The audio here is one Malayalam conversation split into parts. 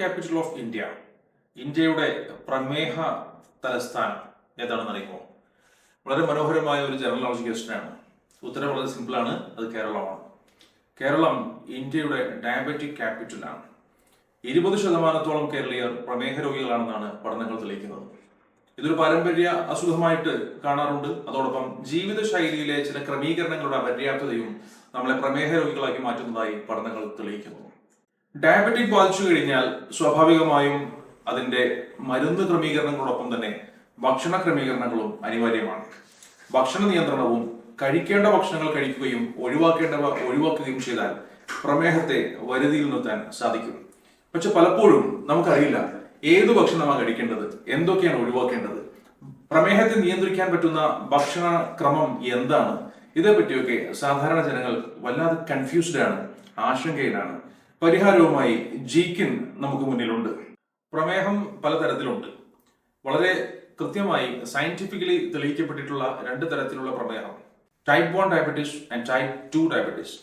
ക്യാപിറ്റൽ ഓഫ് ഇന്ത്യ ഇന്ത്യയുടെ പ്രമേഹ തലസ്ഥാനം ഏതാണെന്ന് അറിയുമോ? വളരെ മനോഹരമായ ഒരു ജനറൽ നോളജ് ക്വസ്റ്റനാണ് ഉത്തരം വളരെ സിമ്പിളാണ് അത് കേരളമാണ്. കേരളം ഇന്ത്യയുടെ ഡയബറ്റിക് ക്യാപിറ്റലാണ് ഇരുപത് ശതമാനത്തോളം കേരളീയർ പ്രമേഹ രോഗികളാണെന്നാണ് പഠനങ്ങൾ തെളിയിക്കുന്നത്. ഇതൊരു പാരമ്പര്യ അസുഖമായിട്ട് കാണാറുണ്ട്. അതോടൊപ്പം ജീവിതശൈലിയിലെ ചില ക്രമീകരണങ്ങളുടെ അപര്യാപ്തതയും നമ്മളെ പ്രമേഹ രോഗികളാക്കി മാറ്റുന്നതായി പഠനങ്ങൾ തെളിയിക്കുന്നു. ഡയബറ്റിക് ബാധിച്ചു കഴിഞ്ഞാൽ സ്വാഭാവികമായും അതിന്റെ മരുന്ന് ക്രമീകരണങ്ങളോടൊപ്പം തന്നെ ഭക്ഷണ ക്രമീകരണങ്ങളും അനിവാര്യമാണ്. ഭക്ഷണ നിയന്ത്രണവും കഴിക്കേണ്ട ഭക്ഷണങ്ങൾ കഴിക്കുകയും ഒഴിവാക്കേണ്ടവ ഒഴിവാക്കുകയും ചെയ്താൽ പ്രമേഹത്തെ വരുതിയിൽ നിർത്താൻ സാധിക്കും. പക്ഷെ പലപ്പോഴും നമുക്കറിയില്ല ഏത് ഭക്ഷണമാണ് കഴിക്കേണ്ടത് എന്തൊക്കെയാണ് ഒഴിവാക്കേണ്ടത് പ്രമേഹത്തെ നിയന്ത്രിക്കാൻ പറ്റുന്ന ഭക്ഷണ ക്രമം എന്താണ് ഇതേപ്പറ്റിയൊക്കെ സാധാരണ ജനങ്ങൾ വല്ലാതെ കൺഫ്യൂസ്ഡ് ആണ് ആശങ്കയിലാണ്. പരിഹാരവുമായി ജീക്കിൻ നമുക്ക് മുന്നിലുണ്ട്. പ്രമേഹം പലതരത്തിലുണ്ട്. വളരെ കൃത്യമായി സയന്റിഫിക്കലി തെളിയിക്കപ്പെട്ടിട്ടുള്ള രണ്ട് തരത്തിലുള്ള പ്രമേഹം. Type one diabetes and type two diabetes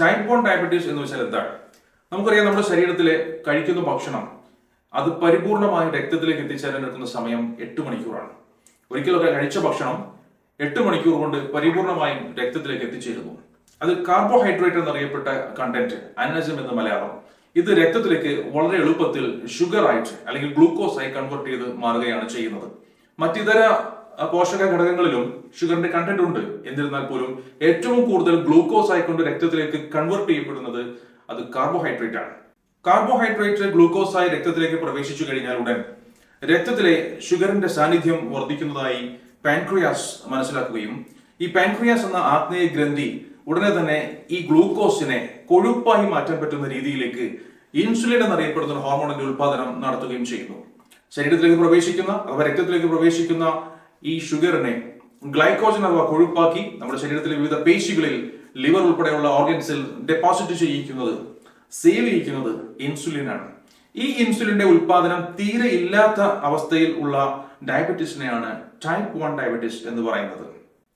type one diabetes എന്ന് വെച്ചാൽ എന്താണ്? നമുക്കറിയാം നമ്മുടെ ശരീരത്തിലെ കഴിക്കുന്ന ഭക്ഷണം അത് പരിപൂർണമായി രക്തത്തിലേക്ക് എത്തിച്ചേരാൻ എടുക്കുന്ന സമയം എട്ട് മണിക്കൂറാണ്. ഒരിക്കലൊക്കെ കഴിച്ച ഭക്ഷണം എട്ട് മണിക്കൂർ കൊണ്ട് പരിപൂർണമായും രക്തത്തിലേക്ക് എത്തിച്ചേരുന്നു. അത് കാർബോഹൈഡ്രേറ്റ് എന്നറിയപ്പെട്ട കണ്ടന്റ് അന്നജം എന്ന് മലയാളം. ഇത് രക്തത്തിലേക്ക് വളരെ എളുപ്പത്തിൽ ഷുഗർ ആയിട്ട് അല്ലെങ്കിൽ ഗ്ലൂക്കോസ് ആയി കൺവെർട്ട് ചെയ്ത് മാറുകയാണ് ചെയ്യുന്നത്. മറ്റിതര പോഷക ഘടകങ്ങളിലും ഷുഗറിന്റെ കണ്ടന്റ് ഉണ്ട്. എന്നിരുന്നാൽ പോലും ഏറ്റവും കൂടുതൽ ഗ്ലൂക്കോസ് ആയിക്കൊണ്ട് രക്തത്തിലേക്ക് കൺവെർട്ട് ചെയ്യപ്പെടുന്നത് അത് കാർബോഹൈഡ്രേറ്റ് ആണ്. കാർബോഹൈഡ്രേറ്റ് ഗ്ലൂക്കോസ് ആയി രക്തത്തിലേക്ക് പ്രവേശിച്ചു കഴിഞ്ഞാൽ ഉടൻ രക്തത്തിലെ ഷുഗറിന്റെ സാന്നിധ്യം വർദ്ധിക്കുന്നതായി പാൻക്രിയാസ് മനസ്സിലാക്കുകയും ഈ പാൻക്രിയാസ് എന്ന ആത്മീയ ഗ്രന്ഥി ഉടനെ തന്നെ ഈ ഗ്ലൂക്കോസിനെ കൊഴുപ്പായി മാറ്റാൻ പറ്റുന്ന രീതിയിലേക്ക് ഇൻസുലിൻ എന്നറിയപ്പെടുന്ന ഒരു ഹോർമോണിന്റെ ഉൽപാദനം നടത്തുകയും ചെയ്യുന്നു. ശരീരത്തിലേക്ക് പ്രവേശിക്കുന്ന അഥവാ രക്തത്തിലേക്ക് പ്രവേശിക്കുന്ന ഈ ഷുഗറിനെ ഗ്ലൈക്കോജൻ അഥവാ കൊഴുപ്പാക്കി നമ്മുടെ ശരീരത്തിലെ വിവിധ പേശികളിൽ ലിവർ ഉൾപ്പെടെയുള്ള ഓർഗൻസിൽ ഡെപ്പോസിറ്റ് ചെയ്യിക്കുന്നത് സേവ് ചെയ്യിക്കുന്നത് ഇൻസുലിനാണ്. ഈ ഇൻസുലിന്റെ ഉൽപാദനം തീരെ ഇല്ലാത്ത അവസ്ഥയിൽ ഉള്ള ഡയബറ്റീസിനെയാണ് ടൈപ്പ് വൺ ഡയബറ്റീസ് എന്ന് പറയുന്നത്.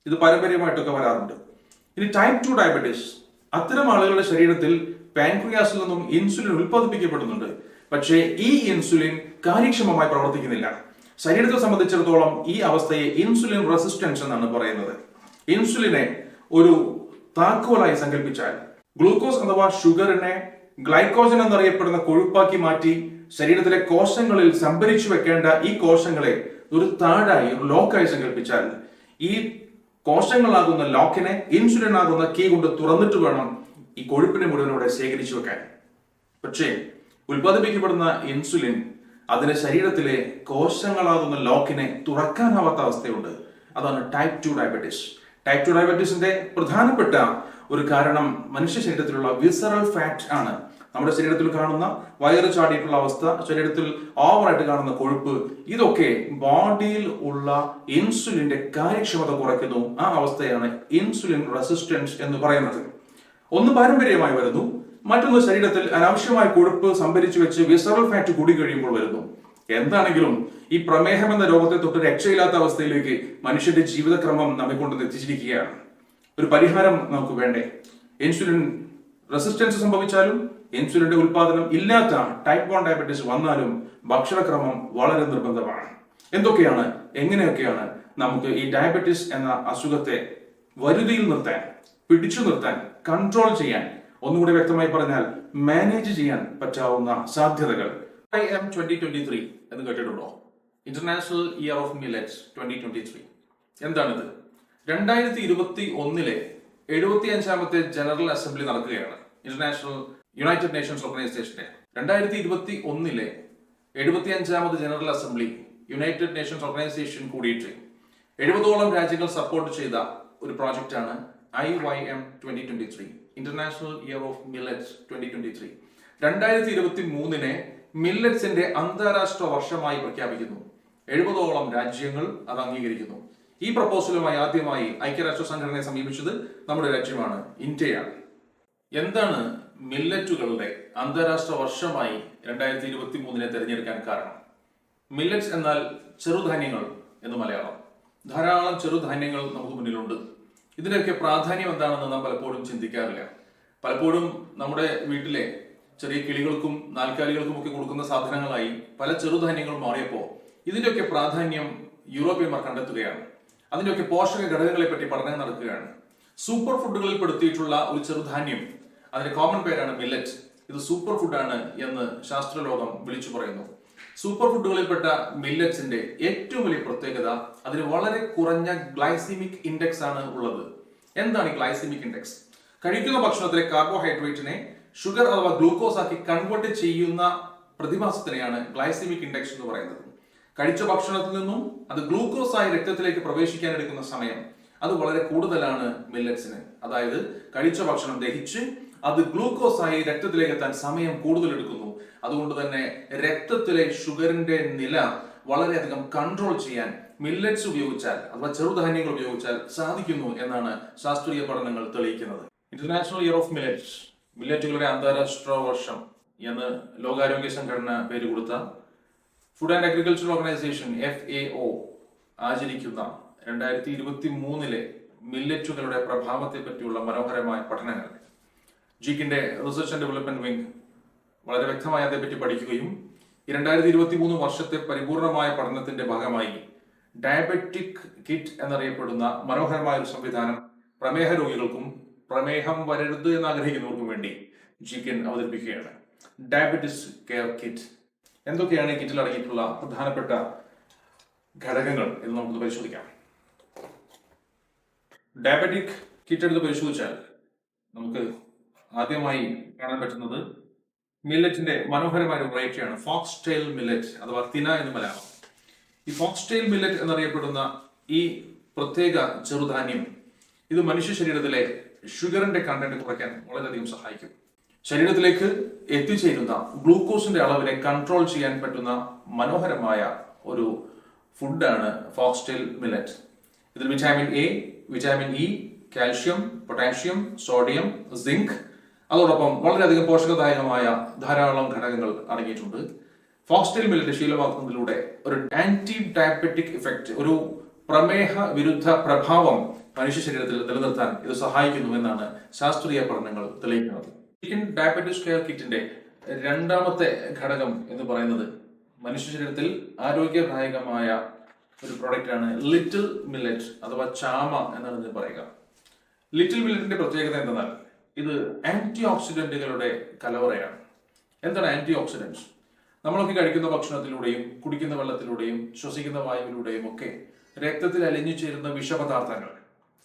ഇത് പാരമ്പര്യമായിട്ടൊക്കെ വരാറുണ്ട്. ഇനി ടൈപ്പ് ടു ഡയബറ്റീസ് അത്തരം ആളുകളുടെ ശരീരത്തിൽ പാൻക്രിയാസിൽ നിന്നും ഇൻസുലിൻ ഉൽപ്പാദിപ്പിക്കപ്പെടുന്നുണ്ട്. പക്ഷേ ഈ ഇൻസുലിൻ കാര്യക്ഷമമായി പ്രവർത്തിക്കുന്നില്ല. ശരീരത്തെ സംബന്ധിച്ചിടത്തോളം ഈ അവസ്ഥയെ ഇൻസുലിൻ റെസിസ്റ്റൻസ് എന്നാണ് പറയുന്നത്. ഇൻസുലിനെ ഒരു താക്കോലായി സങ്കല്പിച്ചാൽ ഗ്ലൂക്കോസ് അഥവാ ഷുഗറിനെ ഗ്ലൈക്കോജൻ എന്നറിയപ്പെടുന്ന കൊഴുപ്പാക്കി മാറ്റി ശരീരത്തിലെ കോശങ്ങളിൽ സംഭരിച്ചു വെക്കേണ്ട ഈ കോശങ്ങളെ ഒരു താടായി ഒരു ലോക്കായി സങ്കല്പിച്ചാൽ ഈ കോശങ്ങളാകുന്ന ലോക്കിനെ ഇൻസുലിൻ ആകുന്ന കീ കൊണ്ട് തുറന്നിട്ട് വേണം ഈ കൊഴുപ്പിനെ മുഴുവൻ ഇവിടെ ശേഖരിച്ചു വെക്കാൻ. പക്ഷേ ഉൽപ്പാദിപ്പിക്കപ്പെടുന്ന ഇൻസുലിൻ അതിന്റെ ശരീരത്തിലെ കോശങ്ങളാകുന്ന ലോക്കിനെ തുറക്കാനാവാത്ത അവസ്ഥയുണ്ട്. അതാണ് type two diabetes type two ഡയബറ്റീസിന്റെ പ്രധാനപ്പെട്ട ഒരു കാരണം മനുഷ്യ ശരീരത്തിലുള്ള വിസറൽ ഫാറ്റ് ആണ്. നമ്മുടെ ശരീരത്തിൽ കാണുന്ന വയറ് ചാടിയിട്ടുള്ള അവസ്ഥ ശരീരത്തിൽ ഓവറായിട്ട് കാണുന്ന കൊഴുപ്പ് ഇതൊക്കെ ബോഡിയിൽ ഉള്ള ഇൻസുലിന്റെ കാര്യക്ഷമത കുറയ്ക്കുന്നു. ആ അവസ്ഥയാണ് ഇൻസുലിൻ റെസിസ്റ്റൻസ് എന്ന് പറയുന്നത്. ഒന്ന് പാരമ്പര്യമായി വരുന്നു. മറ്റൊന്ന് ശരീരത്തിൽ അനാവശ്യമായ കൊഴുപ്പ് സംഭരിച്ചു വെച്ച് വിസറൽ ഫാറ്റ് കൂടി കഴിയുമ്പോൾ വരുന്നു. എന്താണെങ്കിലും ഈ പ്രമേഹം എന്ന രോഗത്തെ തൊട്ട് രക്ഷയില്ലാത്ത അവസ്ഥയിലേക്ക് മനുഷ്യന്റെ ജീവിതക്രമം നമ്മെ കൊണ്ട് എത്തിച്ചിരിക്കുകയാണ്. ഒരു പരിഹാരം നമുക്ക് വേണ്ടേ? ഇൻസുലിൻ റെസിസ്റ്റൻസ് സംഭവിച്ചാലും ഇൻസുലിന്റെ ഉൽപാദനം ഇല്ലാത്ത ടൈപ്പ് വൺ ഡയബറ്റീസ് വന്നാലും ഭക്ഷണക്രമം വളരെ നിർബന്ധമാണ്. എന്തൊക്കെയാണ്? എങ്ങനെയൊക്കെയാണ് നമുക്ക് ഈ ഡയബറ്റീസ് എന്ന അസുഖത്തെ വരുതിയിൽ നിർത്താൻ പിടിച്ചു നിർത്താൻ കൺട്രോൾ ചെയ്യാൻ ഒന്നുകൂടി വ്യക്തമായി പറഞ്ഞാൽ മാനേജ് ചെയ്യാൻ പറ്റാവുന്ന സാധ്യതകൾ. I M twenty twenty three എന്ന് കേട്ടിട്ടുണ്ടോ? International year of millets twenty twenty three എന്താണിത്? രണ്ടായിരത്തി ഇരുപത്തി ഒന്നിലെ എഴുപത്തി അഞ്ചാമത്തെ ജനറൽ അസംബ്ലി നടക്കുകയാണ്. ഇന്റർനാഷണൽ യുണൈറ്റഡ് നേഷൻസ് ഓർഗനൈസേഷന്റെ രണ്ടായിരത്തി ഇരുപത്തി ഒന്നിലെ എഴുപത്തി അഞ്ചാമത് general assembly united nations organisation കൂടിയിട്ട് എഴുപതോളം രാജ്യങ്ങൾ സപ്പോർട്ട് ചെയ്ത ഒരു പ്രോജക്റ്റാണ് I Y M twenty twenty three international year of millets twenty twenty three രണ്ടായിരത്തി ഇരുപത്തി മൂന്നിനെ മില്ലറ്റ്സിന്റെ അന്താരാഷ്ട്ര വർഷമായി പ്രഖ്യാപിക്കുന്നു. എഴുപതോളം രാജ്യങ്ങൾ അത് അംഗീകരിക്കുന്നു. ഈ പ്രപ്പോസലുമായി ആദ്യമായി ഐക്യരാഷ്ട്ര സംഘടനയെ സമീപിച്ചത് നമ്മുടെ രാജ്യമാണ് ഇന്ത്യയാണ്. എന്താണ് മില്ലറ്റുകളുടെ അന്താരാഷ്ട്ര വർഷമായി രണ്ടായിരത്തി ഇരുപത്തി മൂന്നിനെ തിരഞ്ഞെടുക്കാൻ കാരണം. മില്ലറ്റ്സ് എന്നാൽ ചെറുധാന്യങ്ങൾ എന്ന് മലയാളം. ധാരാളം ചെറുധാന്യങ്ങൾ നമുക്ക് മുന്നിലുണ്ട്. ഇതിനൊക്കെ പ്രാധാന്യം എന്താണെന്ന് നാം പലപ്പോഴും ചിന്തിക്കാറില്ല. പലപ്പോഴും നമ്മുടെ വീട്ടിലെ ചെറിയ കിളികൾക്കും നാൽക്കാലികൾക്കും ഒക്കെ കൊടുക്കുന്ന സാധനങ്ങളായി പല ചെറുധാന്യങ്ങളും മാറിയപ്പോൾ ഇതിന്റെയൊക്കെ പ്രാധാന്യം യൂറോപ്യന്മാർ കണ്ടെത്തുകയാണ്. അതിന്റെയൊക്കെ പോഷക ഘടകങ്ങളെ പറ്റി പഠനം നടക്കുകയാണ്. സൂപ്പർ ഫുഡുകളിൽ പെടുത്തിയിട്ടുള്ള ഒരു ചെറുധാന്യം അതിന്റെ കോമൺ പേരാണ് മില്ലറ്റ് ഇത് സൂപ്പർ ഫുഡാണ് എന്ന് ശാസ്ത്രലോകം വിളിച്ചു പറയുന്നു. സൂപ്പർ ഫുഡുകളിൽപ്പെട്ട മില്ലറ്റ്സിന്റെ ഏറ്റവും വലിയ പ്രത്യേകത അതിന് വളരെ കുറഞ്ഞ ഗ്ലൈസിമിക് ഇൻഡെക്സ് ആണ് ഉള്ളത്. എന്താണ് ഗ്ലൈസിമിക് ഇൻഡെക്സ് കഴിക്കുന്ന ഭക്ഷണത്തിലെ കാർബോഹൈഡ്രേറ്റിനെ ഷുഗർ അഥവാ ഗ്ലൂക്കോസ് ആക്കി കൺവേർട്ട് ചെയ്യുന്ന പ്രതിഭാസത്തിനെയാണ് ഗ്ലൈസിമിക് ഇൻഡെക്സ് എന്ന് പറയുന്നത്. കഴിച്ച ഭക്ഷണത്തിൽ നിന്നും അത് ഗ്ലൂക്കോസ് ആയി രക്തത്തിലേക്ക് പ്രവേശിക്കാൻ എടുക്കുന്ന സമയം. അത് വളരെ കൂടുതലാണ് മില്ലറ്റ്സിന് അതായത് കഴിച്ച ഭക്ഷണം ദഹിച്ച് അത് ഗ്ലൂക്കോസ് ആയി രക്തത്തിലേക്ക് എത്താൻ സമയം കൂടുതൽ എടുക്കുന്നു. അതുകൊണ്ട് തന്നെ രക്തത്തിലെ ഷുഗറിന്റെ നില വളരെയധികം കൺട്രോൾ ചെയ്യാൻ മില്ലറ്റ്സ് ഉപയോഗിച്ചാൽ അഥവാ ചെറുധാന്യങ്ങൾ ഉപയോഗിച്ചാൽ സാധിക്കുന്നു എന്നാണ് ശാസ്ത്രീയ പഠനങ്ങൾ തെളിയിക്കുന്നത്. ഇന്റർനാഷണൽ ഇയർ ഓഫ് മില്ലറ്റ്സ് മില്ലറ്റുകളുടെ അന്താരാഷ്ട്ര വർഷം എന്ന് ലോകാരോഗ്യ സംഘടന പേര് കൊടുത്ത food and agriculture organisation F A O ആചരിക്കുന്ന രണ്ടായിരത്തി ഇരുപത്തി മൂന്നിലെ മില്ലറ്റുകളുടെ പ്രഭാവത്തെ പറ്റിയുള്ള മനോഹരമായ പഠനങ്ങൾ. ജിക്കിന്റെ റിസർച്ച് ആൻഡ് ഡെവലപ്മെന്റ് വിംഗ് വളരെ വ്യക്തമായി അതേപ്പറ്റി പഠിക്കുകയും രണ്ടായിരത്തി ഇരുപത്തി മൂന്ന് വർഷത്തെ പരിപൂർണമായ പഠനത്തിന്റെ ഭാഗമായി ഡയബറ്റിക് കിറ്റ് എന്നറിയപ്പെടുന്ന മനോഹരമായ ഒരു സംവിധാനം പ്രമേഹ രോഗികൾക്കും പ്രമേഹം വരരുത് എന്ന് ആഗ്രഹിക്കുന്നവർക്കും വേണ്ടി ജിക്കൻ അവതരിപ്പിക്കുകയാണ്. ഡയബറ്റിസ് കെയർ കിറ്റ് എന്തൊക്കെയാണ് ഈ കിറ്റിൽ അടങ്ങിയിട്ടുള്ള പ്രധാനപ്പെട്ട ഘടകങ്ങൾ എന്ന് നമുക്ക് പരിശോധിക്കാം. ഡയബറ്റിക് കിറ്റ് എടുത്ത് പരിശോധിച്ചാൽ നമുക്ക് ആദ്യമായി കാണാൻ പറ്റുന്നത് മില്ലറ്റിന്റെ മനോഹരമായ ഒരു വെറൈറ്റിയാണ് ഫോക്സ് ടെയിൽ മില്ലറ്റ് അഥവാ തിന എന്ന് മലയാളം. ഈ ഫോക്സ് ടെയിൽ മില്ലറ്റ് എന്നറിയപ്പെടുന്ന ഈ പ്രത്യേക ചെറുധാന്യം ഇത് മനുഷ്യ ശരീരത്തിലെ ഷുഗറിന്റെ കണ്ടന്റ് കുറയ്ക്കാൻ വളരെയധികം സഹായിക്കും. ശരീരത്തിലേക്ക് എത്തിച്ചേരുന്ന ഗ്ലൂക്കോസിന്റെ അളവിനെ കൺട്രോൾ ചെയ്യാൻ പറ്റുന്ന മനോഹരമായ ഒരു ഫുഡാണ് ഫോക്സ്റ്റൈൽ മില്ലറ്റ് ഇതിൽ vitamin A vitamin E calcium potassium sodium zinc അതോടൊപ്പം വളരെയധികം പോഷകദായകമായ ധാരാളം ഘടകങ്ങൾ അടങ്ങിയിട്ടുണ്ട്. ഫോക്സ്റ്റൈൽ മില്ലറ്റ് ശീലമാക്കുന്നതിലൂടെ ഒരു ആന്റി ഡയബറ്റിക് ഇഫക്റ്റ് ഒരു പ്രമേഹ വിരുദ്ധ പ്രഭാവം മനുഷ്യ ശരീരത്തിൽ നിലനിർത്താൻ ഇത് സഹായിക്കുന്നു എന്നാണ് ശാസ്ത്രീയ പഠനങ്ങൾ തെളിയിക്കുന്നത്. ചിക്കൻ ഡയബറ്റിസ് കെയർ കിറ്റിന്റെ രണ്ടാമത്തെ ഘടകം എന്ന് പറയുന്നത് മനുഷ്യ ശരീരത്തിൽ ആരോഗ്യദായകമായ ഒരു പ്രോഡക്റ്റാണ് ലിറ്റിൽ മില്ലറ്റ് അഥവാ ചാമ എന്നാണ് ഇതിന് പറയുക ലിറ്റിൽ മില്ലറ്റിന്റെ പ്രത്യേകത എന്തെന്നാൽ ഇത് ആന്റി ഓക്സിഡന്റുകളുടെ കലവറയാണ്. എന്താണ് ആന്റി ഓക്സിഡൻസ് നമ്മളൊക്കെ കഴിക്കുന്ന ഭക്ഷണത്തിലൂടെയും കുടിക്കുന്ന വെള്ളത്തിലൂടെയും ശ്വസിക്കുന്ന വായുവിലൂടെയും ഒക്കെ രക്തത്തിൽ അലിഞ്ഞു ചേരുന്ന വിഷപദാർത്ഥങ്ങൾ.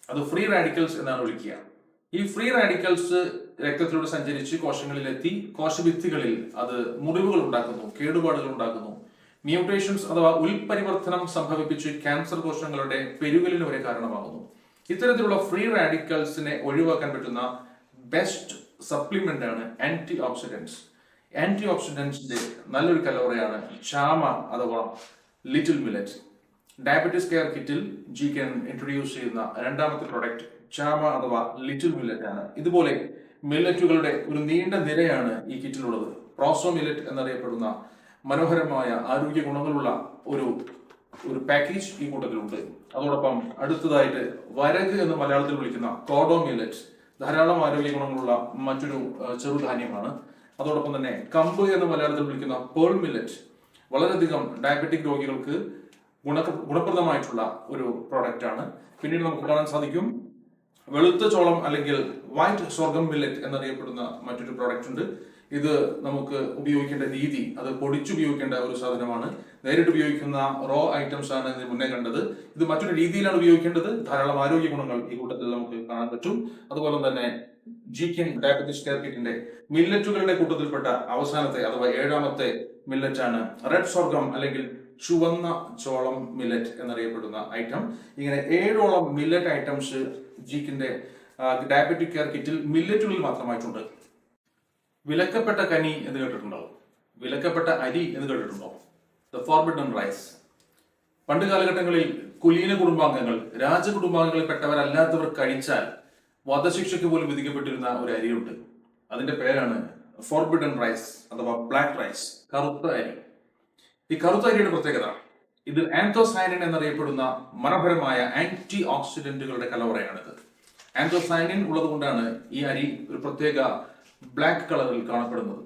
അത് ഫ്രീ റാഡിക്കൽസ് എന്നാണ് വിളിക്കുക. ഈ ഫ്രീ റാഡിക്കൽസ് രക്തത്തിലൂടെ സഞ്ചരിച്ച് കോശങ്ങളിലെത്തി കോശഭിത്തികളിൽ അത് മുറിവുകൾ ഉണ്ടാക്കുന്നു കേടുപാടുകൾ ഉണ്ടാക്കുന്നു. മ്യൂട്ടേഷൻസ് അഥവാ ഉൽപരിവർത്തനം സംഭവിപ്പിച്ച് ക്യാൻസർ കോശങ്ങളുടെ പെരുകലിന് വരെ കാരണമാകുന്നു. ഇത്തരത്തിലുള്ള ഫ്രീ റാഡിക്കൽസിനെ ഒഴിവാക്കാൻ പറ്റുന്ന ബെസ്റ്റ് സപ്ലിമെന്റ് ആണ് ആന്റി ഓക്സിഡൻസ് ആന്റി ഓക്സിഡൻസിന്റെ നല്ലൊരു കലോറയാണ് ചാമ അഥവാ ലിറ്റിൽ മില്ലറ്റ് ഡയബറ്റീസ് കെയർ കിറ്റിൽ ജി കെൻ ഇൻട്രൊഡ്യൂസ് ചെയ്യുന്ന രണ്ടാമത്തെ പ്രൊഡക്റ്റ് ചാമ അഥവാ ലിറ്റിൽ മില്ലറ്റ് ആണ്. ഇതുപോലെ മില്ലറ്റുകളുടെ ഒരു നീണ്ട നിരയാണ് ഈ കിറ്റിലുള്ളത് പ്രോസോ മില്ലറ്റ് എന്നറിയപ്പെടുന്ന മനോഹരമായ ആരോഗ്യ ഗുണങ്ങളുള്ള ഒരു ഒരു പാക്കേജ് ഈ കൂട്ടത്തിലുണ്ട്. അതോടൊപ്പം അടുത്തതായിട്ട് വരക് എന്ന് മലയാളത്തിൽ വിളിക്കുന്ന കോഡോ മില്ലറ്റ് ധാരാളം ആരോഗ്യ ഗുണങ്ങളുള്ള മറ്റൊരു ചെറുധാന്യമാണ് അതോടൊപ്പം തന്നെ കമ്പ് എന്ന് മലയാളത്തിൽ വിളിക്കുന്ന പേൾ മില്ലറ്റ് വളരെയധികം ഡയബറ്റിക് രോഗികൾക്ക് ഗുണ ഗുണപ്രദമായിട്ടുള്ള ഒരു പ്രോഡക്റ്റ് ആണ്. പിന്നീട് നമുക്ക് കാണാൻ സാധിക്കും വെളുത്ത ചോളം അല്ലെങ്കിൽ വൈറ്റ് സ്വർഗം മില്ലറ്റ് എന്നറിയപ്പെടുന്ന മറ്റൊരു പ്രോഡക്റ്റ് ഉണ്ട്. ഇത് നമുക്ക് ഉപയോഗിക്കേണ്ട രീതി അത് പൊടിച്ചുപയോഗിക്കേണ്ട ഒരു സാധനമാണ്. നേരിട്ട് ഉപയോഗിക്കുന്ന റോ ഐറ്റംസ് ആണ് ഇതിന് മുന്നേ കണ്ടത്. ഇത് മറ്റൊരു രീതിയിലാണ് ഉപയോഗിക്കേണ്ടത്. ധാരാളം ആരോഗ്യ ഗുണങ്ങൾ ഈ കൂട്ടത്തിൽ നമുക്ക് കാണാൻ പറ്റും. അതുപോലെ തന്നെ ജി കെൻ ഡയബറ്റിസ് കെയർ കിറ്റിന്റെ മില്ലറ്റുകളുടെ കൂട്ടത്തിൽപ്പെട്ട അവസാനത്തെ അഥവാ ഏഴാമത്തെ മില്ലറ്റ് ആണ്. റെഡ് സ്വർഗം അല്ലെങ്കിൽ ചുവന്ന ചോളം മില്ലറ്റ് എന്നറിയപ്പെടുന്ന ഐറ്റം ഇങ്ങനെ ഏഴോളം മില്ലറ്റ് ഐറ്റംസ് ജീക്കിന്റെ ഡയബറ്റിക് കെയർ കിറ്റിൽ മില്ലറ്റുകളിൽ മാത്രമായിട്ടുണ്ട്. വിലക്കപ്പെട്ട കനി എന്ന് കേട്ടിട്ടുണ്ടോ വിലക്കപ്പെട്ട അരി എന്ന് കേട്ടിട്ടുണ്ടോ ദ ഫോർബിഡൻ റൈസ് പണ്ട് കാലഘട്ടങ്ങളിൽ കുലീന കുടുംബാംഗങ്ങൾ രാജകുടുംബാംഗങ്ങളിൽപ്പെട്ടവരല്ലാത്തവർ കഴിച്ചാൽ വധശിക്ഷയ്ക്ക് പോലും വിധിക്കപ്പെട്ടിരുന്ന ഒരു അരിയുണ്ട്. അതിന്റെ പേരാണ് ഫോർബിഡൻ റൈസ് അഥവാ ബ്ലാക്ക് റൈസ് കറുത്ത അരി. ഈ കറുത്ത അരിയുടെ പ്രത്യേകത ഇത് ആന്തോസൈനിൻ എന്നറിയപ്പെടുന്ന മനോഹരമായ ആന്റി ഓക്സിഡന്റുകളുടെ കലവറയാണിത്. ആന്തോസൈനിൻ ഉള്ളത് കൊണ്ടാണ് ഈ അരി ഒരു പ്രത്യേക ബ്ലാക്ക് കളറിൽ കാണപ്പെടുന്നത്.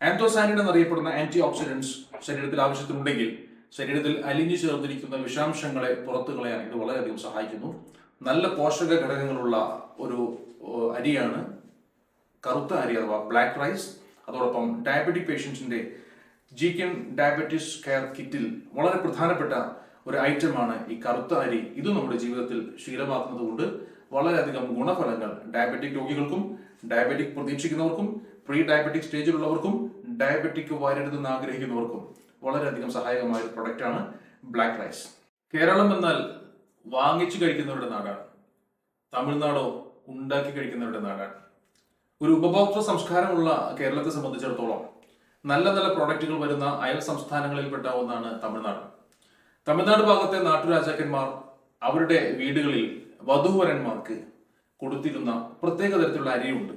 ആന്തോസാനിൻ എന്നറിയപ്പെടുന്ന ആന്റി ഓക്സിഡൻസ് ശരീരത്തിൽ ആവശ്യത്തിനുണ്ടെങ്കിൽ ശരീരത്തിൽ അലിഞ്ഞു ചേർന്നിരിക്കുന്ന വിഷാംശങ്ങളെ പുറത്തു കളയാൻ ഇത് വളരെയധികം സഹായിക്കുന്നു. നല്ല പോഷക ഘടകങ്ങളുള്ള ഒരു അരിയാണ് കറുത്ത അരി അഥവാ ബ്ലാക്ക് റൈസ് അതോടൊപ്പം ഡയബറ്റിക് പേഷ്യൻസിന്റെ ജി കെൻ ഡയബറ്റിസ് കെയർ കിറ്റിൽ വളരെ പ്രധാനപ്പെട്ട ഒരു ഐറ്റമാണ് ഈ കറുത്ത അരി. ഇത് നമ്മുടെ ജീവിതത്തിൽ ശീലമാക്കുന്നത് കൊണ്ട് വളരെയധികം ഗുണഫലങ്ങൾ. ഡയബറ്റിക് രോഗികൾക്കും ഡയബറ്റിക് പ്രതീക്ഷിക്കുന്നവർക്കും പ്രീ ഡയബറ്റിക് സ്റ്റേജിലുള്ളവർക്കും ഡയബറ്റിക് വരരുതെന്ന് ആഗ്രഹിക്കുന്നവർക്കും വളരെയധികം സഹായകമായ ഒരു പ്രൊഡക്റ്റാണ് ബ്ലാക്ക് റൈസ് കേരളം എന്നാൽ വാങ്ങിച്ചു കഴിക്കുന്നവരുടെ നാടാണ്. തമിഴ്നാടോ ഉണ്ടാക്കി കഴിക്കുന്നവരുടെ നാടാണ്. ഒരു ഉപഭോക്തൃ സംസ്കാരമുള്ള കേരളത്തെ സംബന്ധിച്ചിടത്തോളം നല്ല നല്ല പ്രോഡക്റ്റുകൾ വരുന്ന അയൽ സംസ്ഥാനങ്ങളിൽപ്പെട്ട ഒന്നാണ് തമിഴ്നാട്. തമിഴ്നാട് ഭാഗത്തെ നാട്ടുരാജാക്കന്മാർ അവരുടെ വീടുകളിൽ വധൂവരന്മാർക്ക് കൊടുത്തിരുന്ന പ്രത്യേക തരത്തിലുള്ള അരിയുണ്ട്.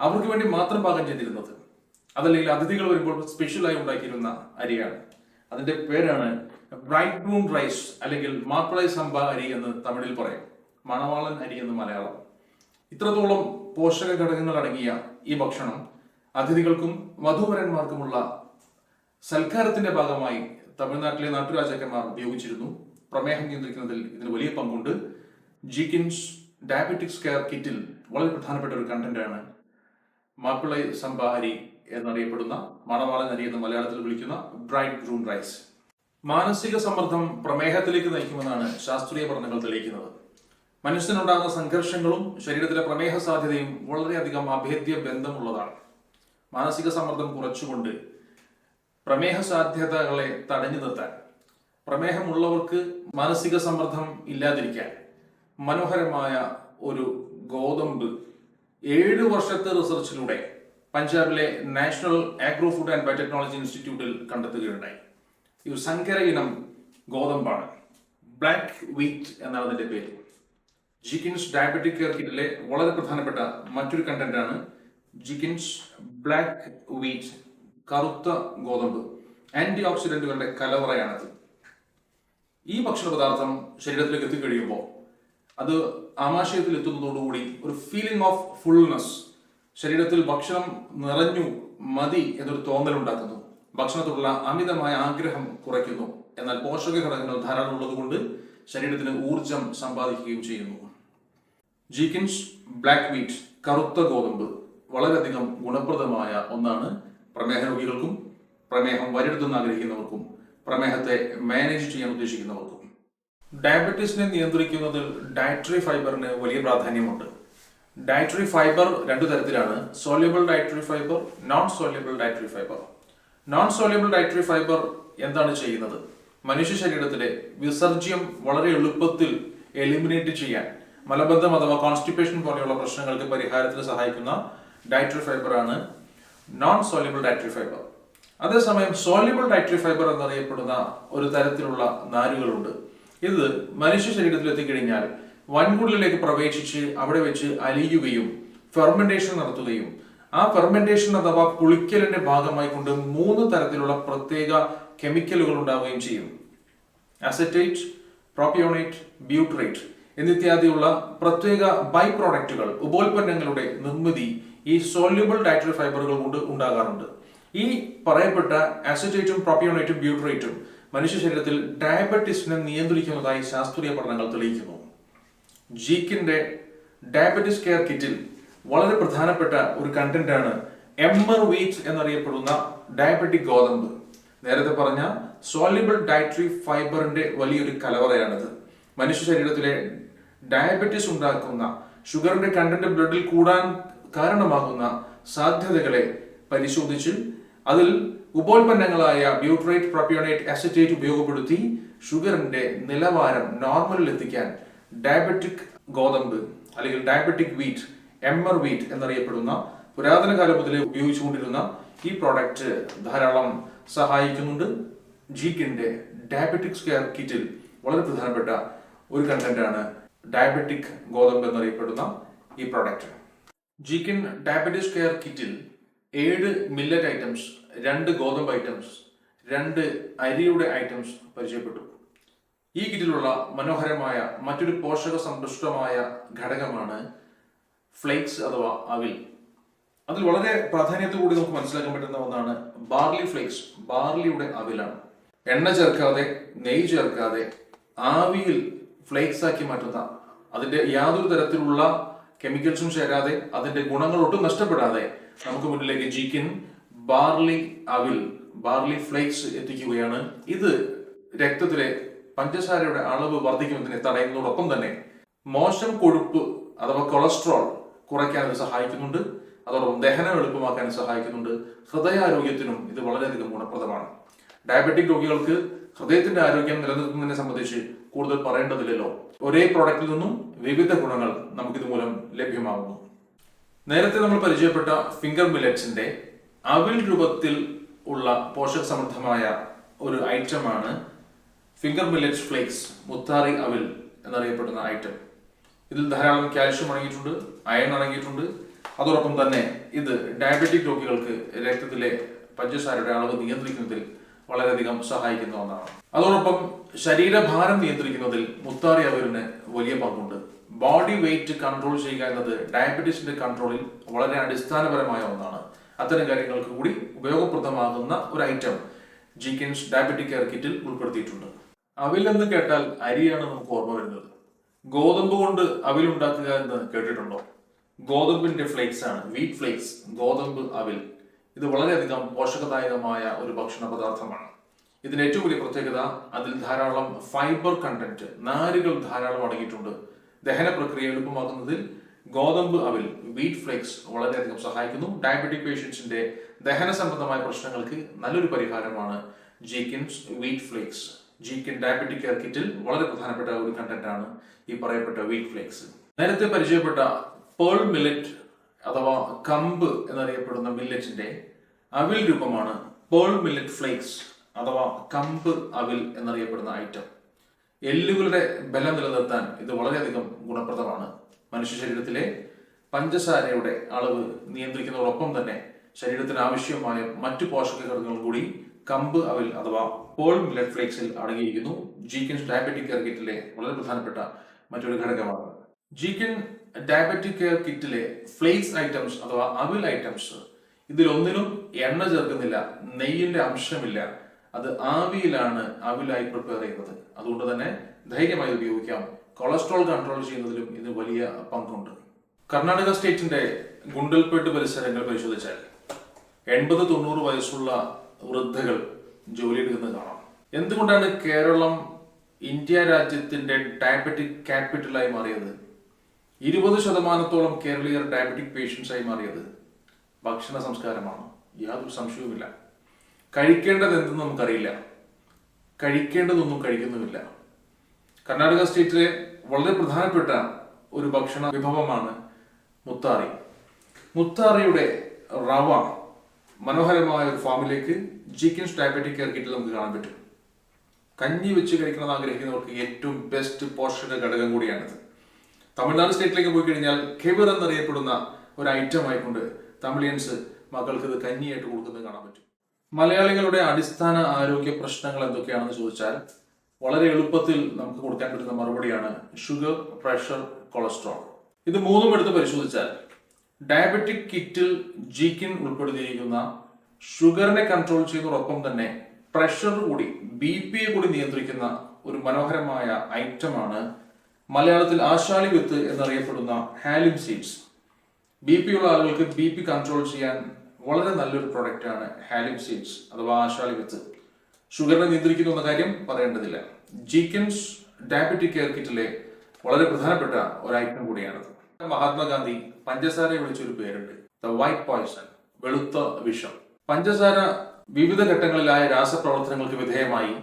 അവർക്ക് വേണ്ടി മാത്രം പാകം ചെയ്തിരുന്നത്. അതല്ലെങ്കിൽ അതിഥികൾ വരുമ്പോൾ സ്പെഷ്യലായി ഉണ്ടാക്കിയിരുന്ന അരിയാണ്. അതിന്റെ പേരാണ് ബ്രൈറ്റ് ബ്രൂൺ റൈസ് അല്ലെങ്കിൽ മാപ്പിളൈ സംബ അരി എന്ന് തമിഴിൽ പറയും. മണവാളൻ അരി എന്ന് മലയാളം. ഇത്രത്തോളം പോഷക ഘടകങ്ങൾ അടങ്ങിയ ഈ ഭക്ഷണം അതിഥികൾക്കും വധൂവരന്മാർക്കുമുള്ള സൽക്കാരത്തിന്റെ ഭാഗമായി തമിഴ്നാട്ടിലെ നാട്ടുരാജാക്കന്മാർ ഉപയോഗിച്ചിരുന്നു. പ്രമേഹം നിയന്ത്രിക്കുന്നതിൽ ഇതിന് വലിയ പങ്കുണ്ട്. ജീക്കിൻസ് ഡയബറ്റിക്സ് കെയർ കിറ്റിൽ വളരെ പ്രധാനപ്പെട്ട ഒരു കണ്ടന്റാണ്. മാപ്പിളൈ സംഭാരി എന്നറിയപ്പെടുന്ന മണവാളൻ അരി എന്ന് മലയാളത്തിൽ വിളിക്കുന്ന ബ്രൈറ്റ് ഗ്രൂൺ റൈസ്. മാനസിക സമ്മർദ്ദം പ്രമേഹത്തിലേക്ക് നയിക്കുമെന്നാണ് ശാസ്ത്രീയ പഠനങ്ങൾ തെളിയിക്കുന്നത്. മനുഷ്യനുണ്ടാകുന്ന സംഘർഷങ്ങളും ശരീരത്തിലെ പ്രമേഹ സാധ്യതയും വളരെയധികം അഭേദ്യ ബന്ധമുള്ളതാണ്. മാനസിക സമ്മർദ്ദം കുറച്ചുകൊണ്ട് പ്രമേഹ സാധ്യതകളെ തടഞ്ഞു നിർത്താൻ പ്രമേഹമുള്ളവർക്ക് മാനസിക സമ്മർദ്ദം ഇല്ലാതിരിക്കാൻ മനോഹരമായ ഒരു ഗോതമ്പ് ഏഴ് വർഷത്തെ റിസർച്ചിലൂടെ പഞ്ചാബിലെ national agro food and biotechnology ഇൻസ്റ്റിറ്റ്യൂട്ടിൽ കണ്ടെത്തുകയുണ്ടായി. ഒരു സങ്കര ഇനം ഗോതമ്പാണ്. ബ്ലാക്ക് വീറ്റ് എന്നാണ് അതിന്റെ പേര്. ജിക്കിൻസ് ഡയബറ്റിക് കെയർ കിറ്റിലെ വളരെ പ്രധാനപ്പെട്ട മറ്റൊരു കണ്ടന്റാണ് ജിക്കിൻസ് ബ്ലാക്ക് വീറ്റ് കറുത്ത ഗോതമ്പ് ആന്റി ഓക്സിഡന്റുകളുടെ കലവറയാണത്. ഈ ഭക്ഷണ പദാർത്ഥം ശരീരത്തിലേക്ക് എത്തിക്കഴിയുമ്പോൾ അത് ആമാശയത്തിൽ എത്തുന്നതോടുകൂടി ഒരു ഫീലിംഗ് ഓഫ് ഫുൾനെസ് ശരീരത്തിൽ ഭക്ഷണം നിറഞ്ഞു മതി എന്നൊരു തോന്നൽ ഉണ്ടാക്കുന്നു ഭക്ഷണത്തോടുള്ള അമിതമായ ആഗ്രഹം കുറയ്ക്കുന്നു. എന്നാൽ പോഷക ഘടകങ്ങൾ ധാരാളം ഉള്ളതുകൊണ്ട് ശരീരത്തിന് ഊർജം സമ്പാദിക്കുകയും ചെയ്യുന്നു. ജീക്കിൻസ് ബ്ലാക്ക് വീറ്റ് കറുത്ത ഗോതമ്പ് വളരെയധികം ഗുണപ്രദമായ ഒന്നാണ് പ്രമേഹ രോഗികൾക്കും പ്രമേഹം വരരുതെന്ന് ആഗ്രഹിക്കുന്നവർക്കും പ്രമേഹത്തെ മാനേജ് ചെയ്യാൻ ഉദ്ദേശിക്കുന്നവർക്കും. ഡയബറ്റീസിനെ നിയന്ത്രിക്കുന്നതിൽ ഡയറ്ററി ഫൈബറിന് വലിയ പ്രാധാന്യമുണ്ട്. ഡയറ്ററി ഫൈബർ രണ്ടു തരത്തിലാണ്. Soluble dietary fibre non soluble dietary fibre. Non soluble dietary fibre എന്താണ് ചെയ്യുന്നത്? മനുഷ്യ ശരീരത്തിലെ വിസർജ്യം വളരെ എളുപ്പത്തിൽ എലിമിനേറ്റ് ചെയ്യാൻ മലബന്ധം അഥവാ കോൺസ്റ്റിപ്പേഷൻ പോലെയുള്ള പ്രശ്നങ്ങൾക്ക് പരിഹാരത്തിന് സഹായിക്കുന്ന ഡയറ്ററി ഫൈബറാണ് നോൺ സോല്യബിൾ ഡയറ്ററി ഫൈബർ. അതേസമയം സോല്യബിൾ ഡയറ്ററി ഫൈബർ എന്നറിയപ്പെടുന്ന ഒരു തരത്തിലുള്ള നാരുകളുണ്ട്. ഇത് മനുഷ്യ ശരീരത്തിൽ എത്തിക്കഴിഞ്ഞാൽ വൻകുടലിലേക്ക് പ്രവേശിച്ച് അവിടെ വെച്ച് അലിയുകയും ഫെർമെന്റേഷൻ നടത്തുകയും ആ ഫെർമെന്റേഷൻ അഥവാ പുളിക്കലിന്റെ ഭാഗമായി കൊണ്ട് മൂന്ന് തരത്തിലുള്ള പ്രത്യേക കെമിക്കലുകൾ ഉണ്ടാവുകയും ചെയ്യും. അസറ്റേറ്റ് പ്രോപ്പിയോണേറ്റ് ബ്യൂട്രേറ്റ് എന്നിത്യാദിയുള്ള പ്രത്യേക ബൈ പ്രോഡക്റ്റുകൾ ഉപോൽപ്പന്നങ്ങളുടെ നിർമ്മിതി ഈ സോല്യൂബിൾ ഡയറ്ററി ഫൈബറുകൾ കൊണ്ട് ഉണ്ടാകാറുണ്ട്. ഈ പറയപ്പെട്ട അസറ്റേറ്റും പ്രോപ്പിയോണേറ്റും ബ്യൂട്രേറ്റും മനുഷ്യ ശരീരത്തിൽ ഡയബറ്റീസിനെ നിയന്ത്രിക്കുന്നതായി ശാസ്ത്രീയ പഠനങ്ങൾ തെളിയിക്കുന്നു. ജീക്കിന്റെ ഡയബറ്റിസ് കെയർ കിറ്റിൽ വളരെ പ്രധാനപ്പെട്ട ഒരു കണ്ടന്റ് ആണ് എമ്മർ വീറ്റ് എന്നറിയപ്പെടുന്ന ഡയബറ്റിക് ഗോതമ്പ്. നേരത്തെ പറഞ്ഞ സോലിബിൾ ഡയറ്ററി ഫൈബറിന്റെ വലിയൊരു കലവറയാണിത്. മനുഷ്യ ശരീരത്തിലെ ഡയബറ്റീസ് ഉണ്ടാക്കുന്ന ഷുഗറിന്റെ കണ്ടന്റ് ബ്ലഡിൽ കൂടാൻ കാരണമാകുന്ന സാധ്യതകളെ പരിശോധിച്ച് അതിൽ ഉപോൽപ്പന്നങ്ങളായ ബ്യൂട്രേറ്റ് പ്രൊപ്യോണേറ്റ് അസറ്റേറ്റ് ഉപയോഗപ്പെടുത്തി ഷുഗറിന്റെ നിലവാരം നോർമലിൽ എത്തിക്കാൻ ഡയബറ്റിക് ഗോതമ്പ് അല്ലെങ്കിൽ ഡയബറ്റിക് വീറ്റ് എമ്മർ വീറ്റ് എന്നറിയപ്പെടുന്ന പുരാതന കാലം മുതലേ ഉപയോഗിച്ചുകൊണ്ടിരുന്ന ഈ പ്രോഡക്റ്റ് ധാരാളം സഹായിക്കുന്നുണ്ട്. ജീക്കിന്റെ ഡയബറ്റിക്സ് കെയർ കിറ്റിൽ വളരെ പ്രധാനപ്പെട്ട ഒരു കണ്ടന്റ് ആണ് ഡയബറ്റിക് ഗോതമ്പ് എന്നറിയപ്പെടുന്ന ഈ പ്രോഡക്റ്റ് ജീക്കിൻ ഡയബറ്റിക്സ് കെയർ കിറ്റിൽ ഏഴ് മില്ലറ്റ് ഐറ്റംസ് രണ്ട് ഗോതമ്പ് ഐറ്റംസ് രണ്ട് അരിയുടെ ഐറ്റംസ് പരിചയപ്പെട്ടു. ഈ കിറ്റിലുള്ള മനോഹരമായ മറ്റൊരു പോഷക സമ്പുഷ്ടമായ ഘടകമാണ് ഫ്ലേക്സ് അഥവാ അവിൽ. അതിൽ വളരെ പ്രാധാന്യത്തോടുകൂടി നമുക്ക് മനസ്സിലാക്കാൻ പറ്റുന്ന ഒന്നാണ് ബാർലി ഫ്ലേക്സ് ബാർലിയുടെ അവിലാണ്. എണ്ണ ചേർക്കാതെ നെയ് ചേർക്കാതെ ആവിയിൽ ഫ്ലേക്സ് ആക്കി മാറ്റുന്ന അതിന്റെ യാതൊരു തരത്തിലുള്ള കെമിക്കൽസും ചേരാതെ അതിന്റെ ഗുണങ്ങൾ ഒട്ടും നഷ്ടപ്പെടാതെ നമുക്ക് മുന്നിലേക്ക് ജീക്കിൻ ബാർലി അവിൽ ബാർലി ഫ്ലേക്സ് എത്തിക്കുകയാണ്. ഇത് രക്തത്തിലെ പഞ്ചസാരയുടെ അളവ് വർദ്ധിക്കുന്നതിനെ തടയുന്നതോടൊപ്പം തന്നെ മോശം കൊഴുപ്പ് അഥവാ കൊളസ്ട്രോൾ കുറയ്ക്കാൻ ഇത് സഹായിക്കുന്നുണ്ട്. അതോടൊപ്പം ദഹനം എളുപ്പമാക്കാൻ സഹായിക്കുന്നുണ്ട്. ഹൃദയാരോഗ്യത്തിനും ഇത് വളരെയധികം ഗുണപ്രദമാണ്. ഡയബറ്റിക് രോഗികൾക്ക് ഹൃദയത്തിന്റെ ആരോഗ്യം നിലനിർത്തുന്നതിനെ സംബന്ധിച്ച് കൂടുതൽ പറയേണ്ടതില്ലല്ലോ. ഒരേ പ്രോഡക്റ്റിൽ നിന്നും വിവിധ ഗുണങ്ങൾ നമുക്കിത് മൂലം ലഭ്യമാകുന്നു. നേരത്തെ നമ്മൾ പരിചയപ്പെട്ട ഫിംഗർ മില്ലറ്റ്സിന്റെ അവിൽ രൂപത്തിൽ ഉള്ള പോഷക സമൃദ്ധമായ ഒരു ഐറ്റമാണ് ഫിംഗർ മില്ലറ്റ് ഫ്ലേക്സ് മുത്താറി അവിൽ എന്നറിയപ്പെടുന്ന ഐറ്റം ഇതിൽ ധാരാളം കാൽഷ്യം അടങ്ങിയിട്ടുണ്ട് അയൺ അടങ്ങിയിട്ടുണ്ട്. അതോടൊപ്പം തന്നെ ഇത് ഡയബറ്റിക് രോഗികൾക്ക് രക്തത്തിലെ പഞ്ചസാരയുടെ അളവ് നിയന്ത്രിക്കുന്നതിൽ വളരെയധികം സഹായിക്കുന്ന ഒന്നാണ്. അതോടൊപ്പം ശരീരഭാരം നിയന്ത്രിക്കുന്നതിൽ മുത്താറി അവരിന് വലിയ പങ്കുണ്ട്. ബോഡി വെയിറ്റ് കൺട്രോൾ ചെയ്യുക എന്നത് ഡയബറ്റീസിന്റെ കൺട്രോളിൽ വളരെ അടിസ്ഥാനപരമായ ഒന്നാണ്. അത്തരം കാര്യങ്ങൾക്ക് കൂടി ഉപയോഗപ്രദമാകുന്ന ഒരു ഐറ്റം ജിക്കൻസ് ഡയബറ്റിക് കെയർ കിറ്റിൽ ഉൾപ്പെടുത്തിയിട്ടുണ്ട്. അവിൽ എന്ന് കേട്ടാൽ അരിയാണ് നമുക്ക് ഓർമ്മ വരുന്നത്. ഗോതമ്പ് കൊണ്ട് അവിൽ ഉണ്ടാക്കുക എന്ന് കേട്ടിട്ടുണ്ടോ? ഗോതമ്പിന്റെ ഫ്ലേക്സ് ആണ് വീറ്റ് ഫ്ലേക്സ് ഗോതമ്പ് അവിൽ. ഇത് വളരെയധികം പോഷകദായകമായ ഒരു ഭക്ഷണ പദാർത്ഥമാണ്. ഇതിന്റെ ഏറ്റവും വലിയ പ്രത്യേകത അതിൽ ധാരാളം ഫൈബർ കണ്ടന്റ് നാരുകൾ ധാരാളം അടങ്ങിയിട്ടുണ്ട്. ദഹന പ്രക്രിയ എളുപ്പമാക്കുന്നതിൽ ഗോതമ്പ് അവിൽ വീറ്റ് ഫ്ലേക്സ് വളരെയധികം സഹായിക്കുന്നു. ഡയബറ്റിക് പേഷ്യൻസിന്റെ ദഹന സംബന്ധമായ പ്രശ്നങ്ങൾക്ക് നല്ലൊരു പരിഹാരമാണ് ജീക്കിൻസ് വീറ്റ് ഫ്ലേക്സ് ജീക്കിൻ ഡയബറ്റിക് കെയർ കിറ്റിൽ വളരെ പ്രധാനപ്പെട്ട ഒരു കണ്ടന്റ് ആണ് ഈ പറയപ്പെട്ട വീറ്റ് ഫ്ലേക്സ് നേരത്തെ പരിചയപ്പെട്ട പേൾ മില്ലറ്റ് അഥവാ കമ്പ് എന്നറിയപ്പെടുന്ന മില്ലറ്റിന്റെ അവിൽ രൂപമാണ് പേൾ മില്ലറ്റ് ഫ്ലേക്സ് അഥവാ കമ്പ് അവിൽ എന്നറിയപ്പെടുന്ന ഐറ്റം എല്ലുകളുടെ ബലം നിലനിർത്താൻ ഇത് വളരെയധികം ഗുണപ്രദമാണ്. മനുഷ്യ ശരീരത്തിലെ പഞ്ചസാരയുടെ അളവ് നിയന്ത്രിക്കുന്നതോടൊപ്പം തന്നെ ശരീരത്തിന് ആവശ്യമായ മറ്റു പോഷക ഘടകങ്ങൾ കൂടി കമ്പ് അവിൽ അഥവാ പോൾ മില്ലറ്റ് ഫ്ലേക്സിൽ അടങ്ങിയിരിക്കുന്നു. ജീക്കിൻ ഡയബറ്റിക് കെയർ കിറ്റിലെ വളരെ പ്രധാനപ്പെട്ട മറ്റൊരു ഘടകമാണ്. ജീക്കിൻ ഡയബറ്റിക് കെയർ കിറ്റിലെ ഫ്ലേക്സ് ഐറ്റംസ് അഥവാ അവിൽ ഐറ്റംസ് ഇതിലൊന്നിനും എണ്ണ ചേർക്കുന്നില്ല നെയ്യിന്റെ അംശമില്ല അത് ആവിയിലാണ് ആവിലായി പ്രിപ്പയർ ചെയ്യുന്നത്. അതുകൊണ്ട് തന്നെ ധൈര്യമായി ഉപയോഗിക്കാം. കൊളസ്ട്രോൾ കൺട്രോൾ ചെയ്യുന്നതിലും ഇത് വലിയ പങ്കുണ്ട്. കർണാടക സ്റ്റേറ്റിന്റെ ഗുണ്ടൽപേട്ട് പരിസരങ്ങൾ പരിശോധിച്ചാൽ എൺപത് തൊണ്ണൂറ് വയസ്സുള്ള വൃദ്ധകൾ ജോലിയെടുക്കുന്നത് കാണാം. എന്തുകൊണ്ടാണ് കേരളം ഇന്ത്യ രാജ്യത്തിന്റെ ഡയബറ്റിക് ക്യാപിറ്റലായി മാറിയത്? ഇരുപത് ശതമാനത്തോളം കേരളീയർ ഡയബറ്റിക് പേഷ്യൻസ് ആയി മാറിയത് ഭക്ഷണ സംസ്കാരമാണ്. യാതൊരു സംശയവുമില്ല. കഴിക്കേണ്ടത് എന്തെന്ന് നമുക്കറിയില്ല. കഴിക്കേണ്ടതൊന്നും കഴിക്കുന്നുമില്ല. കർണാടക സ്റ്റേറ്റിലെ വളരെ പ്രധാനപ്പെട്ട ഒരു ഭക്ഷണ വിഭവമാണ് മുത്താറി. മുത്താറിയുടെ റവ മനോഹരമായ ഒരു ഫാമിലേക്ക് ചിക്കൻസ് ഡയബറ്റിക് കെയർ കിറ്റിൽ നമുക്ക് കാണാൻ പറ്റും. കഞ്ഞി വെച്ച് കഴിക്കണമെന്ന് ആഗ്രഹിക്കുന്നവർക്ക് ഏറ്റവും ബെസ്റ്റ് പോഷക ഘടകം കൂടിയാണിത്. തമിഴ്നാട് സ്റ്റേറ്റിലേക്ക് പോയി കഴിഞ്ഞാൽ കെവിർ എന്നറിയപ്പെടുന്ന ഒരു ഐറ്റം ആയിക്കൊണ്ട് തമിഴിയൻസ് മക്കൾക്ക് ഇത് കഞ്ഞിയായിട്ട് കൊടുക്കുന്നത് കാണാൻ പറ്റും. മലയാളികളുടെ അടിസ്ഥാന ആരോഗ്യ പ്രശ്നങ്ങൾ എന്തൊക്കെയാണെന്ന് ചോദിച്ചാൽ വളരെ എളുപ്പത്തിൽ നമുക്ക് കൊടുക്കാൻ പറ്റുന്ന മറുപടിയാണ് ഷുഗർ പ്രഷർ കൊളസ്ട്രോൾ. ഇത് മൂന്നും എടുത്ത് പരിശോധിച്ചാൽ ഡയബറ്റിക് കിറ്റിൽ ജീക്കിൻ ഉൾപ്പെടുത്തിയിരിക്കുന്ന ഷുഗറിനെ കൺട്രോൾ ചെയ്യുന്നതോടൊപ്പം തന്നെ പ്രഷർ കൂടി ബി കൂടി നിയന്ത്രിക്കുന്ന ഒരു മനോഹരമായ ഐറ്റമാണ് മലയാളത്തിൽ ആശാലി വിത്ത് എന്നറിയപ്പെടുന്ന ഹാലിം സീഡ്സ്. ബി പി ഉള്ള ആളുകൾക്ക് ബി പി കൺട്രോൾ ചെയ്യാൻ വളരെ നല്ലൊരു പ്രൊഡക്റ്റ് ആണ് ഹാലിം സീഡ്സ് അഥവാ ആശാലി വിത്ത്. ഷുഗറിനെ നിയന്ത്രിക്കുന്നു എന്ന കാര്യം പറയേണ്ടതില്ല. ജീക്കൻസ് ഡയബറ്റിക് കെയർ കിറ്റിലെ വളരെ പ്രധാനപ്പെട്ട ഒരു ഐറ്റം കൂടിയാണത്. മഹാത്മാഗാന്ധി പഞ്ചസാരയെ വിളിച്ചൊരു പേരുണ്ട്. ദ വൈറ്റ് പോയ്സൺ വെളുത്ത വിഷം. പഞ്ചസാര വിവിധ ഘട്ടങ്ങളിലായ രാസപ്രവർത്തനങ്ങൾക്ക് വിധേയമായി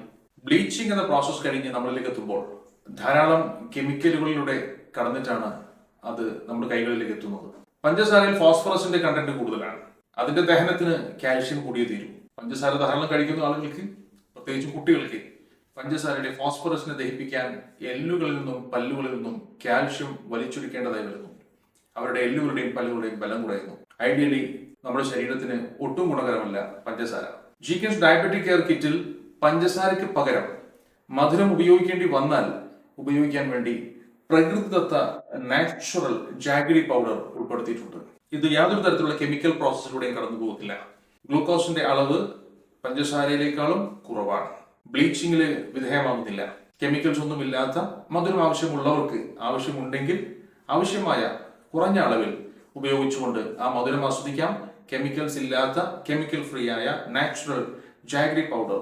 ബ്ലീച്ചിങ് എന്ന പ്രോസസ് കഴിഞ്ഞ് നമ്മളിലേക്ക് എത്തുമ്പോൾ ധാരാളം കെമിക്കലുകളിലൂടെ കടന്നിട്ടാണ് അത് നമ്മുടെ കൈകളിലേക്ക് എത്തുന്നത്. പഞ്ചസാരയിൽ ഫോസ്ഫറസിന്റെ കണ്ടന്റ് കൂടുതലാണ്. അതിന്റെ ദഹനത്തിന് കാൽഷ്യം കൂടിയേ തീരും. പഞ്ചസാര ധാരാളം കഴിക്കുന്ന ആളുകൾക്ക് പ്രത്യേകിച്ച് കുട്ടികൾക്ക് പഞ്ചസാരയുടെ ഫോസ്ഫറസിനെ ദഹിപ്പിക്കാൻ എല്ലുകളിൽ നിന്നും പല്ലുകളിൽ നിന്നും കാൽഷ്യം വലിച്ചൊടുക്കേണ്ടതായി വരുന്നു. അവരുടെ എല്ലുകളുടെയും പല്ലുകളുടെയും ബലം കുറയുന്നു. ഐഡിയലി നമ്മുടെ ശരീരത്തിന് ഒട്ടും ഗുണകരമല്ല പഞ്ചസാര. ജി കെസ് ഡയബറ്റിക് കെയർ കിറ്റിൽ പഞ്ചസാരയ്ക്ക് പകരം മധുരം ഉപയോഗിക്കേണ്ടി വന്നാൽ ഉപയോഗിക്കാൻ വേണ്ടി പ്രകൃതിദത്ത നാച്ചുറൽ ജാഗരി പൗഡർ ഉൾപ്പെടുത്തിയിട്ടുണ്ട്. ഇത് യാതൊരു തരത്തിലുള്ള കെമിക്കൽ പ്രോസസ്സിലൂടെയും കടന്നു പോകത്തില്ല. ഗ്ലൂക്കോസിന്റെ അളവ് പഞ്ചസാരയിലേക്കാളും കുറവാണ്. ബ്ലീച്ചിങ്ങിൽ വിധേയമാകുന്നില്ല കെമിക്കൽസ് ഒന്നും ഇല്ലാത്ത മധുരം ആവശ്യമുള്ളവർക്ക് ആവശ്യമുണ്ടെങ്കിൽ ആവശ്യമായ കുറഞ്ഞ അളവിൽ ഉപയോഗിച്ചുകൊണ്ട് ആ മധുരം ആസ്വദിക്കാം. കെമിക്കൽസ് ഇല്ലാത്ത കെമിക്കൽ ഫ്രീ ആയ natural jaggery powder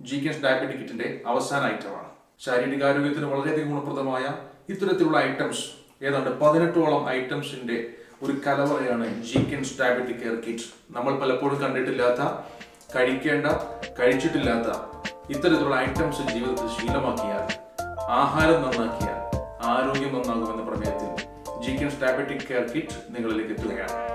G K S diabetic കിറ്റിന്റെ അവസാന ഐറ്റമാണ്. ശാരീരികാരോഗ്യത്തിന് വളരെയധികം ഗുണപ്രദമായ ഇത്തരത്തിലുള്ള ഐറ്റംസ് ഏതാണ്ട് പതിനെട്ടോളം ഐറ്റംസിന്റെ ഒരു കലവറയാണ് ജീക്കൻസ് ഡയബറ്റിക് കെയർ കിറ്റ് നമ്മൾ പലപ്പോഴും കണ്ടിട്ടില്ലാത്ത കഴിക്കേണ്ട കഴിച്ചിട്ടില്ലാത്ത ഇത്തരത്തിലുള്ള ഐറ്റംസ് ജീവിതത്തിൽ ശീലമാക്കിയാൽ ആഹാരം നന്നാക്കിയാൽ ആരോഗ്യം നന്നാകുമെന്ന പ്രമേയത്തിൽ ജീക്കൻസ് ഡയബറ്റിക് കെയർ കിറ്റ് നിങ്ങളിലേക്ക് എത്തുകയാണ്.